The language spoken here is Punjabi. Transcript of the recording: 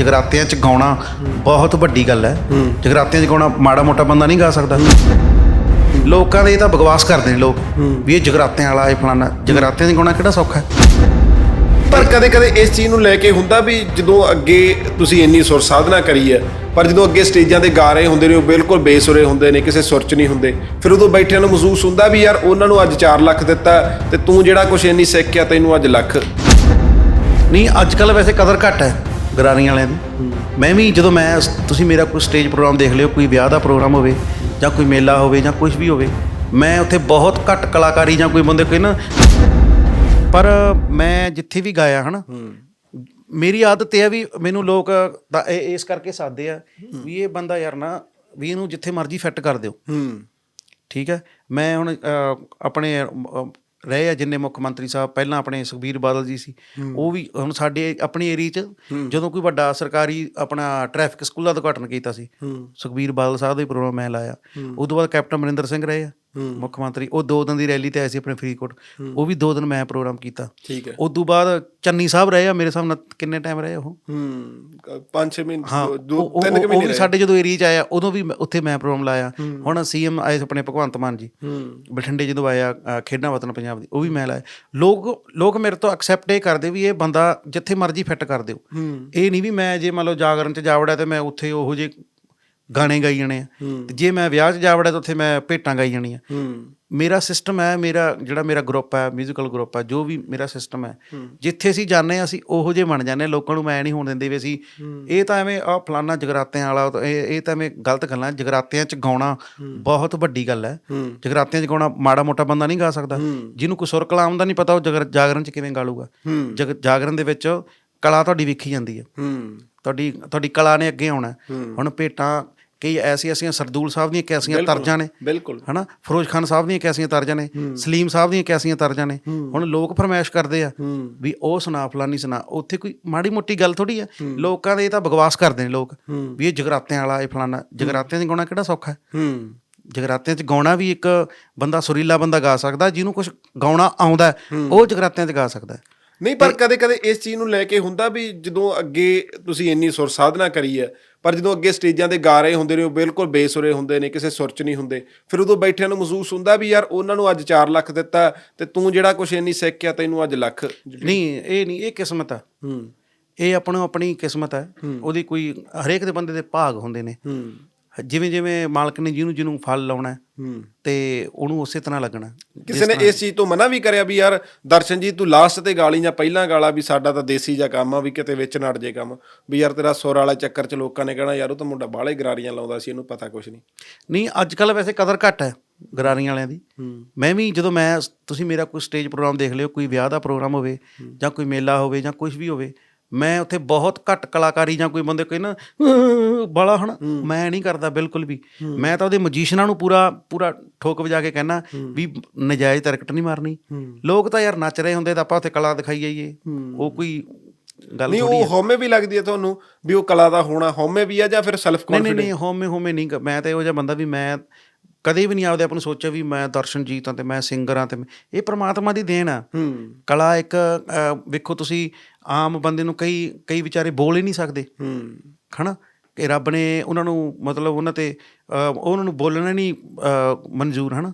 ਜਗਰਾਤਿਆਂ 'ਚ ਗਾਉਣਾ ਬਹੁਤ ਵੱਡੀ ਗੱਲ ਹੈ। ਜਗਰਾਤਿਆਂ 'ਚ ਗਾਉਣਾ ਮਾੜਾ ਮੋਟਾ ਬੰਦਾ ਨਹੀਂ ਗਾ ਸਕਦਾ। ਲੋਕਾਂ ਦੇ ਇਹ ਤਾਂ ਬਕਵਾਸ ਕਰਦੇ ਨੇ ਲੋਕ ਵੀ ਇਹ ਜਗਰਾਤਿਆਂ ਵਾਲਾ ਇਹ ਫਲਾਣਾ ਜਗਰਾਤਿਆਂ 'ਚ ਗਾਉਣਾ ਕਿਹੜਾ ਸੌਖਾ ਹੈ? ਪਰ ਕਦੇ-ਕਦੇ ਇਸ ਚੀਜ਼ ਨੂੰ ਲੈ ਕੇ ਹੁੰਦਾ ਵੀ ਜਦੋਂ ਅੱਗੇ ਤੁਸੀਂ ਇੰਨੀ ਸੁਰ ਸਾਧਨਾ ਕਰੀ ਹੈ ਪਰ ਜਦੋਂ ਅੱਗੇ ਸਟੇਜਾਂ ਤੇ ਗਾ ਰਹੇ ਹੁੰਦੇ ਨੇ ਉਹ ਬਿਲਕੁਲ ਬੇਸੁਰੇ ਹੁੰਦੇ ਨੇ ਕਿਸੇ ਸੁਰ 'ਚ ਨਹੀਂ ਹੁੰਦੇ। ਫਿਰ ਉਦੋਂ ਬੈਠਿਆਂ ਨੂੰ ਮਹਿਸੂਸ ਹੁੰਦਾ ਵੀ ਯਾਰ ਉਹਨਾਂ ਨੂੰ ਅੱਜ 4 ਲੱਖ ਦਿੱਤਾ ਤੇ ਤੂੰ ਜਿਹੜਾ ਕੁਝ ਇੰਨੀ ਸਿੱਖਿਆ ਤੈਨੂੰ ਅੱਜ ਲੱਖ। ਨਹੀਂ ਅੱਜ ਕੱਲ ਵੈਸੇ ਕਦਰ ਘੱਟ ਹੈ। ਗਰਾਰੀਆਂ ਵਾਲਿਆਂ ਦੀ। ਮੈਂ ਵੀ ਜਦੋਂ ਮੈਂ ਤੁਸੀਂ ਮੇਰਾ ਕੋਈ ਸਟੇਜ ਪ੍ਰੋਗਰਾਮ ਦੇਖ ਲਿਓ ਕੋਈ ਵਿਆਹ ਦਾ ਪ੍ਰੋਗਰਾਮ ਹੋਵੇ ਜਾਂ ਕੋਈ ਮੇਲਾ ਹੋਵੇ ਜਾਂ ਕੁਝ ਵੀ ਹੋਵੇ ਮੈਂ ਉੱਥੇ ਬਹੁਤ ਘੱਟ ਕਲਾਕਾਰੀ ਜਾਂ ਕੋਈ ਬੰਦੇ ਕੋਈ ਨਾ ਪਰ ਮੈਂ ਜਿੱਥੇ ਵੀ ਗਾਇਆ ਹਨਾ ਮੇਰੀ ਆਦਤ ਇਹ ਆ ਵੀ ਮੈਨੂੰ ਲੋਕ ਇਸ ਕਰਕੇ ਸਾਦੇ ਆ ਵੀ ਇਹ ਬੰਦਾ ਯਾਰ ਨਾ ਵੀ ਇਹਨੂੰ ਜਿੱਥੇ ਮਰਜ਼ੀ ਫਿੱਟ ਕਰ ਦਿਓ। ਹੂੰ। ਠੀਕ ਹੈ? ਮੈਂ ਹੁਣ ਆਪਣੇ ਰਹੇ ਆ ਜਿੰਨੇ ਮੁੱਖ ਮੰਤਰੀ ਸਾਹਿਬ ਪਹਿਲਾਂ ਆਪਣੇ ਸੁਖਬੀਰ ਬਾਦਲ ਜੀ ਸੀ। ਉਹ ਵੀ ਹੁਣ ਸਾਡੇ ਆਪਣੀ ਏਰੀਆ 'ਚ ਜਦੋਂ ਕੋਈ ਵੱਡਾ ਸਰਕਾਰੀ ਆਪਣਾ ਟ੍ਰੈਫਿਕ ਸਕੂਲ ਦਾ ਉਦਘਾਟਨ ਕੀਤਾ ਸੀ ਸੁਖਬੀਰ ਬਾਦਲ ਸਾਹਿਬ ਦਾ ਹੀ ਪ੍ਰੋਗਰਾਮ ਮੈਂ ਲਾਇਆ। ਉਸ ਤੋਂ ਬਾਅਦ ਕੈਪਟਨ ਅਮਰਿੰਦਰ ਸਿੰਘ ਰਹੇ ਆ। ਮੁੱਖ ਮੰਤਰੀ ਉਹ ਦੋ ਦਿਨ ਦੀ ਰੈਲੀ ਤੇ ਆਏ ਸੀ ਆਪਣੇ ਫਰੀਦਕੋਟ। ਉਹ ਵੀ ਦੋ ਦਿਨ ਮੈਂ ਪ੍ਰੋਗਰਾਮ ਕੀਤਾ। ਠੀਕ ਹੈ। ਉਸ ਤੋਂ ਬਾਅਦ ਚੰਨੀ ਸਾਹਿਬ ਰਹੇ ਆ ਮੇਰੇ ਹਿਸਾਬ ਨਾਲ ਕਿੰਨੇ ਟਾਈਮ ਰਹੇ ਉਹ? ਹੂੰ 5-6 ਮਹੀਨੇ ਦੋ- ਉਹ- ਤਿੰਨ ਕੁ ਉਹ- ਉਹ ਮਹੀਨੇ ਵੀ ਰਹੇ। ਸਾਡੇ ਜਦੋਂ ਏਰੀਆ 'ਚ ਆਇਆ ਉਦੋਂ ਵੀ ਉੱਥੇ ਮੈਂ ਪ੍ਰੋਗਰਾਮ ਲਾਇਆ। ਹੁਣ ਸੀਐਮ ਆਏ ਆਪਣੇ ਭਗਵੰਤ ਮਾਨ ਜੀ। ਹੂੰ। ਬਠਿੰਡੇ ਜਦੋਂ ਆਇਆ ਖੇਡਾਂ ਵਤਨ ਪੰਜਾਬ ਦੀ ਉਹ ਵੀ ਮੈਂ ਲਾਇਆ। ਲੋਕ ਲੋਕ ਮੇਰੇ ਤੋਂ ਐਕਸੈਪਟ ਇਹ ਕਰਦੇ ਵੀ ਇਹ ਬੰਦਾ ਜਿੱਥੇ ਮਰਜ਼ੀ ਫਿੱਟ ਕਰ ਦਿਓ। ਇਹ ਨਹੀਂ ਵੀ ਮੈਂ ਜੇ ਮੰਨ ਲਓ ਜਾਗਰਣ 'ਚ ਜਾ ਵੜਿਆ ਤੇ ਮੈਂ ਉੱਥੇ ਉਹੋ ਜਿਹੇ ਗਾਣੇ ਗਾਈ ਜਾਣੇ ਆ ਤੇ ਜੇ ਮੈਂ ਵਿਆਹ 'ਚ ਜਾ ਵੜਿਆ ਤਾਂ ਉੱਥੇ ਮੈਂ ਭੇਟਾਂ ਗਾਈ ਜਾਣੀਆਂ ਹੂੰ ਮੇਰਾ ਸਿਸਟਮ ਹੈ ਮੇਰਾ ਜਿਹੜਾ ਮੇਰਾ ਗਰੁੱਪ ਹੈ 뮤지컬 ਗਰੁੱਪ ਹੈ ਜੋ ਵੀ ਮੇਰਾ ਸਿਸਟਮ ਹੈ ਜਿੱਥੇ ਅਸੀਂ ਜਾਂਦੇ ਹਾਂ ਅਸੀਂ ਉਹੋ ਜਿਹੇ ਬਣ ਜਾਂਦੇ ਹਾਂ ਲੋਕਾਂ ਨੂੰ ਮੈਂ ਨਹੀਂ ਹੋਣ ਦਿੰਦੇ ਵੀ ਅਸੀਂ ਇਹ ਤਾਂ ਐਵੇਂ ਆ ਫਲਾਨਾ ਜਗਰਾਤਿਆਂ ਵਾਲਾ ਤਾਂ ਇਹ ਇਹ ਤਾਂ ਐਵੇਂ ਗਲਤ ਗੱਲਾਂ ਜਗਰਾਤਿਆਂ 'ਚ ਗਾਉਣਾ ਬਹੁਤ ਵੱਡੀ ਗੱਲ ਹੈ ਜਗਰਾਤਿਆਂ 'ਚ ਗਾਉਣਾ ਮਾੜਾ ਮੋਟਾ ਬੰਦਾ ਨਹੀਂ ਗਾ ਸਕਦਾ ਜਿਹਨੂੰ ਕੋਈ ਸੁਰ ਕਲਾਮ ਦਾ ਨਹੀਂ ਪਤਾ ਉਹ ਜਗਰ- ਜਾਗਰਣ 'ਚ ਕਿਵੇਂ ਗਾ ਲੂਗਾ ਜਗ ਜਾਗਰਣ ਦੇ ਵਿੱਚ ਕਲਾ ਤੁਹਾਡੀ ਵੇਖੀ ਜਾਂਦੀ ਹੈ ਹੂੰ ਤੁਹਾਡੀ ਤੁਹਾਡੀ ਕਲਾ ਨੇ ਅੱਗੇ ਆਉਣਾ ਹੈ। ਹੁਣ ਭੇਟਾਂ ਕਈ ਐਸੀ ਐਸੀਆਂ ਸਰਦੂਲ ਸਾਹਿਬ ਦੀਆਂ ਕੈਸੀਆਂ ਤਰਜਾਂ ਨੇ। ਬਿਲਕੁਲ। ਹਨਾ? ਫਿਰੋਜ਼ ਖਾਨ ਸਾਹਿਬ ਦੀਆਂ ਕੈਸੀਆਂ ਤਰਜਾਂ ਨੇ। ਸਲੀਮ ਸਾਹਿਬ ਦੀਆਂ ਕੈਸੀਆਂ ਤਰਜਾਂ ਨੇ। ਹੁਣ ਲੋਕ ਫਰਮਾਇਸ਼ ਕਰਦੇ ਆ ਵੀ ਉਹ ਸੁਣਾ ਫਲਾਨੀ ਸੁਣਾ ਉੱਥੇ ਕੋਈ ਮਾੜੀ ਮੋਟੀ ਗੱਲ ਥੋੜੀ ਆ। ਲੋਕਾਂ ਦੇ ਇਹ ਤਾਂ ਬਕਵਾਸ ਕਰਦੇ ਨੇ ਲੋਕ ਵੀ ਇਹ ਜਗਰਾਤਿਆਂ ਵਾਲਾ ਇਹ ਫਲਾਨਾ ਜਗਰਾਤਿਆਂ 'ਚ ਗਾਉਣਾ ਕਿਹੜਾ ਸੌਖਾ ਹੈ? ਜਗਰਾਤਿਆਂ 'ਚ ਗਾਉਣਾ ਵੀ ਇੱਕ ਬੰਦਾ ਸੁਰੀਲਾ ਬੰਦਾ ਗਾ ਸਕਦਾ ਜਿਹਨੂੰ ਕੁਝ ਗਾਉਣਾ ਆਉਂਦਾ ਉਹ ਜਗਰਾਤਿਆਂ 'ਚ ਗਾ ਸਕਦਾ। ਨਹੀਂ ਪਰ ਕਦੇ-ਕਦੇ ਇਸ ਚੀਜ਼ ਨੂੰ ਲੈ ਕੇ ਹੁੰਦਾ ਵੀ ਜਦੋਂ ਅੱਗੇ ਤੁਸੀਂ ਇੰਨੀ ਸੁਰ ਸਾਧਨਾ ਕਰੀ ਹੈ ਪਰ ਜਦੋਂ ਅੱਗੇ ਸਟੇਜਾਂ ਤੇ ਗਾ ਰਹੇ ਹੁੰਦੇ ਨੇ ਉਹ ਬਿਲਕੁਲ ਬੇਸੁਰੇ ਹੁੰਦੇ ਨੇ ਕਿਸੇ ਸੁਰ 'ਚ ਨਹੀਂ ਹੁੰਦੇ ਫਿਰ ਉਦੋਂ ਬੈਠਿਆਂ ਨੂੰ ਮਹਿਸੂਸ ਹੁੰਦਾ ਵੀ ਯਾਰ ਉਹਨਾਂ ਨੂੰ ਅੱਜ 4 ਲੱਖ ਦਿੱਤਾ ਤੇ ਤੂੰ ਜਿਹੜਾ ਕੁਝ ਇੰਨੀ ਸਿੱਖਿਆ ਤੈਨੂੰ ਅੱਜ ਲੱਖ ਨਹੀਂ ਇਹ ਨਹੀਂ ਇਹ ਕਿਸਮਤ ਆ। ਹੂੰ। ਇਹ ਆਪਣੋ ਆਪਣੀ ਕਿਸਮਤ ਹੈ। ਉਹਦੀ ਕੋਈ ਹਰੇਕ ਦੇ ਬੰਦੇ ਦੇ ਭਾਗ ਹੁੰਦੇ ਨੇ। ਹੂੰ। ਜਿਵੇਂ ਜਿਵੇਂ ਮਾਲਕ ਨੇ ਜਿਹਨੂੰ ਜਿਹਨੂੰ ਫਲ ਲਾਉਣਾ ਤੇ ਉਹਨੂੰ ਉਸੇ ਤਰ੍ਹਾਂ ਲੱਗਣਾ ਕਿਸੇ ਨੇ ਇਸ ਚੀਜ਼ ਤੋਂ ਮਨਾ ਵੀ ਕਰਿਆ ਵੀ ਯਾਰ ਦਰਸ਼ਨ ਜੀ ਤੂੰ ਲਾਸਟ ਤੇ ਗਾਲੀ ਜਾਂ ਪਹਿਲਾਂ ਗਾਲਾ ਵੀ ਸਾਡਾ ਤਾਂ ਦੇਸੀ ਜਿਹਾ ਕੰਮ ਆ ਵੀ ਕਿਤੇ ਵਿੱਚ ਨੜ ਜੇ ਕੰਮ। ਵੀ ਯਾਰ ਤੇਰਾ ਸੁਰ ਵਾਲਾ ਚੱਕਰ 'ਚ ਲੋਕਾਂ ਨੇ ਕਹਿਣਾ ਯਾਰ ਉਹ ਤਾਂ ਮੁੰਡਾ ਬਾਹਲੇ ਗਰਾਰੀਆਂ ਲਾਉਂਦਾ ਸੀ ਇਹਨੂੰ ਪਤਾ ਕੁਝ ਨਹੀਂ। ਨਹੀਂ ਅੱਜ ਕੱਲ ਵੈਸੇ ਕਦਰ ਘੱਟ ਹੈ ਗਰਾਰੀਆਂ ਵਾਲਿਆਂ ਦੀ। ਮੈਂ ਵੀ ਜਦੋਂ ਮੈਂ ਤੁਸੀਂ ਮੇਰਾ ਕੋਈ ਸਟੇਜ ਪ੍ਰੋਗਰਾਮ ਦੇਖ ਲਿਓ ਕੋਈ ਵਿਆਹ ਦਾ ਪ੍ਰੋਗਰਾਮ ਹੋਵੇ ਜਾਂ ਕੋਈ ਮੇਲਾ ਹੋਵੇ ਜਾਂ ਕੁਝ ਵੀ ਹੋਵੇ ਮੈਂ ਉੱਥੇ ਬਹੁਤ ਘੱਟ ਕਲਾਕਾਰੀ ਜਾਂ ਕੋਈ ਬੰਦੇ ਕੋਈ ਨਾ ਬਾਲਾ ਹਣ ਮੈਂ ਨਹੀਂ ਕਰਦਾ ਬਿਲਕੁਲ ਵੀ। ਮੈਂ ਤਾਂ ਉਹਦੇ ਮਜੀਸ਼ੀਅਨਾਂ ਨੂੰ ਪੂਰਾ ਪੂਰਾ ਠੋਕ ਵਜਾ ਕੇ ਕਹਿਣਾ ਵੀ ਨਜਾਇਜ਼ ਤਰਕਟ ਨਹੀਂ ਮਾਰਨੀ। ਲੋਕ ਤਾਂ ਯਾਰ ਨੱਚ ਰਹੇ ਹੁੰਦੇ ਤਾਂ ਆਪਾਂ ਉੱਥੇ ਕਲਾ ਦਿਖਾਈ ਜਾਈਏ। ਉਹ ਕੋਈ ਗੱਲ ਨਹੀਂ ਉਹ ਹਉਮੈ ਵੀ ਲੱਗਦੀ ਹੈ ਤੁਹਾਨੂੰ ਵੀ ਉਹ ਕਲਾ ਦਾ ਹੋਣਾ। ਹਉਮੈ ਵੀ ਆ ਜਾਂ ਫਿਰ ਸੈਲਫ ਨਹੀਂ ਨਹੀਂ ਕੌਨਫੀਡੈਂਸ ਨਹੀਂ ਹੋਮੇ ਹੋਮੇ ਨਹੀਂ ਮੈਂ ਤਾਂ ਇਹੋ ਜਿਹਾ ਬੰਦਾ ਵੀ ਮੈਂ ਕਦੇ ਵੀ ਨਹੀਂ ਆਪਦੇ ਆਪ ਨੂੰ ਸੋਚਿਆ ਵੀ ਮੈਂ ਦਰਸ਼ਨਜੀਤ ਹਾਂ ਤੇ ਮੈਂ ਸਿੰਗਰ ਹਾਂ ਤੇ ਮੈਂ- ਇਹ ਪ੍ਰਮਾਤਮਾ ਦੀ ਦੇਣ ਆ। ਹੂੰ। ਕਲਾ ਇੱਕ ਅ, ਵੇਖੋ ਤੁਸੀਂ ਆਮ ਬੰਦੇ ਨੂੰ ਕਈ ਕਈ ਵਿਚਾਰੇ ਬੋਲ ਹੀ ਨਹੀਂ ਸਕਦੇ। ਹੂੰ। ਹਨਾ? ਕਿ ਰੱਬ ਨੇ ਉਹਨਾਂ ਨੂੰ ਮਤਲਬ ਉਹਨਾਂ ਤੇ ਅ, ਉਹਨਾਂ ਨੂੰ ਬੋਲਣਾ ਨਹੀਂ ਅ, ਮਨਜ਼ੂਰ ਹਨਾ?